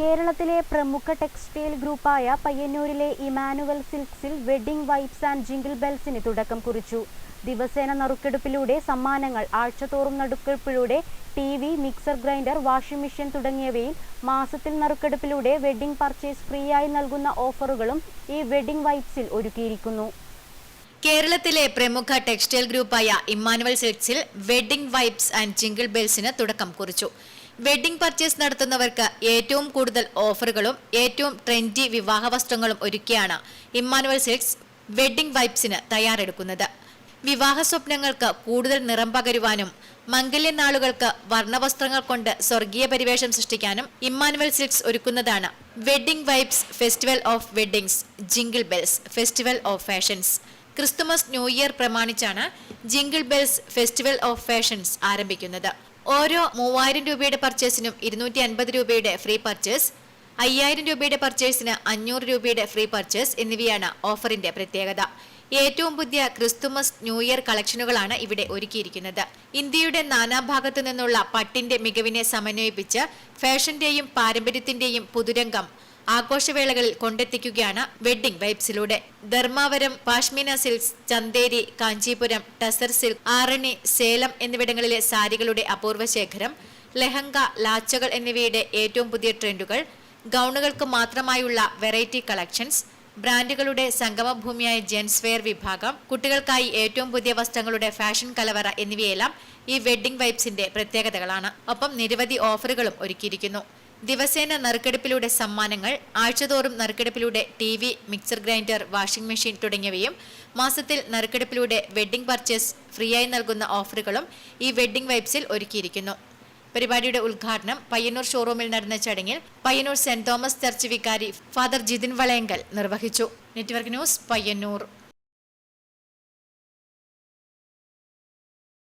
കേരളത്തിലെ പ്രമുഖ ടെക്സ്റ്റൈൽ ഗ്രൂപ്പായ പയ്യന്നൂരിലെ ഇമാനുവൽ സിൽക്സിൽ വെഡിംഗ് വൈബ്സ് ആൻഡ് ജിംഗിൾ ബെൽസിന് തുടക്കം കുറിച്ചു. ദിവസേന നറുക്കെടുപ്പിലൂടെ സമ്മാനങ്ങൾ ആഴ്ചതോറും നറുക്കെടുപ്പിലൂടെ T V mixer grinder washing machine തുടങ്ങിയവയിൽ മാസത്തിൽ നറുക്കെടുപ്പിലൂടെ വെഡിംഗ് പർച്ചേസ് ഫ്രീ ആയി നൽകുന്ന ഓഫറുകളും ഈ വെഡിംഗ് വൈബ്സിൽ ഒരുക്കിയിരിക്കുന്നു. കേരളത്തിലെ പ്രമുഖ ടെക്സ്റ്റൈൽ ഗ്രൂപ്പായ ഇമ്മാനുവൽ സിൽക്സിൽ വെഡിംഗ് വൈബ്സ് ആൻഡ് ജിംഗിൾ ബെൽസിന് തുടക്കം കുറിച്ചു. വെഡിംഗ് പർച്ചേസ് നടത്തുന്നവർക്ക് ഏറ്റവും കൂടുതൽ ഓഫറുകളും ഏറ്റവും ട്രെൻഡി വിവാഹ വസ്ത്രങ്ങളും ഒരുക്കിയാണ് ഇമ്മാനുവൽ സിൽക്സ് വെഡിംഗ് വൈബ്സിന് തയ്യാറെടുക്കുന്നത്. വിവാഹ സ്വപ്നങ്ങൾക്ക് കൂടുതൽ നിറം പകരുവാനും മംഗല്യനാളുകൾക്ക് വർണവസ്ത്രങ്ങൾ കൊണ്ട് സ്വർഗീയ പരിവേഷം സൃഷ്ടിക്കാനും Emmanuel silks ഒരുക്കുന്നതാണ്. Wedding vibes festival of weddings jingle bells festival of fashions. Christmas new year പ്രമാണിച്ചാണ് jingle bells festival of fashions ആരംഭിക്കുന്നത്. ഓരോ മൂവായിരം രൂപയുടെ പർച്ചേസിനും ഇരുന്നൂറ്റി അൻപത് രൂപയുടെ ഫ്രീ പർച്ചേസ് അയ്യായിരം രൂപയുടെ പർച്ചേസിന് അഞ്ഞൂറ് രൂപയുടെ ഫ്രീ പർച്ചേസ് എന്നിവയാണ് ഓഫറിന്റെ പ്രത്യേകത. ഏറ്റവും പുതിയ ക്രിസ്തുമസ് ന്യൂ ഇയർ കളക്ഷനുകളാണ് ഇവിടെ ഒരുക്കിയിരിക്കുന്നത്. ഇന്ത്യയുടെ നാനാഭാഗത്തു നിന്നുള്ള പട്ടിന്റെ മികവിനെ സമന്വയിപ്പിച്ച് ഫാഷന്റെയും പാരമ്പര്യത്തിന്റെയും പുതുരംഗം ആഘോഷവേളകളിൽ കൊണ്ടെത്തിക്കുകയാണ് വെഡ്ഡിംഗ് വൈബ്സിലൂടെ. ധർമാവരം പാഷ്മീന സിൽക്സ് ചന്തേരി കാഞ്ചീപുരം ടസർ സിൽക്ക് ആറണി സേലം എന്നിവിടങ്ങളിലെ സാരികളുടെ അപൂർവ ശേഖരം ലെഹങ്ക ലാച്ചകൾ എന്നിവയുടെ ഏറ്റവും പുതിയ ട്രെൻഡുകൾ ഗൗണുകൾക്ക് മാത്രമായുള്ള വെറൈറ്റി കളക്ഷൻസ് ബ്രാൻഡുകളുടെ സംഗമഭൂമിയായ ജെൻസ് വെയർ വിഭാഗം കുട്ടികൾക്കായി ഏറ്റവും പുതിയ വസ്ത്രങ്ങളുടെ ഫാഷൻ കലവറ എന്നിവയെല്ലാം ഈ വെഡ്ഡിംഗ് വൈബ്സിന്റെ പ്രത്യേകതകളാണ്. ഒപ്പം നിരവധി ഓഫറുകളും ഒരുക്കിയിരിക്കുന്നു. ദിവസേന നറുക്കെടുപ്പിലൂടെ സമ്മാനങ്ങൾ ആഴ്ചതോറും നറുക്കെടുപ്പിലൂടെ T V mixer grinder washing machine തുടങ്ങിയവയും മാസത്തിൽ നറുക്കെടുപ്പിലൂടെ വെഡ്ഡിംഗ് പർച്ചേസ് ഫ്രീയായി നൽകുന്ന ഓഫറുകളും ഈ വെഡ്ഡിംഗ് വൈബ്സിൽ ഒരുക്കിയിരിക്കുന്നു. പരിപാടിയുടെ ഉദ്ഘാടനം പയ്യന്നൂർ ഷോറൂമിൽ നടന്ന ചടങ്ങിൽ പയ്യന്നൂർ സെന്റ് തോമസ് ചർച്ച് വികാരി ഫാദർ ജിതിൻ വളയങ്കൽ നിർവഹിച്ചു. Network news Payyanur.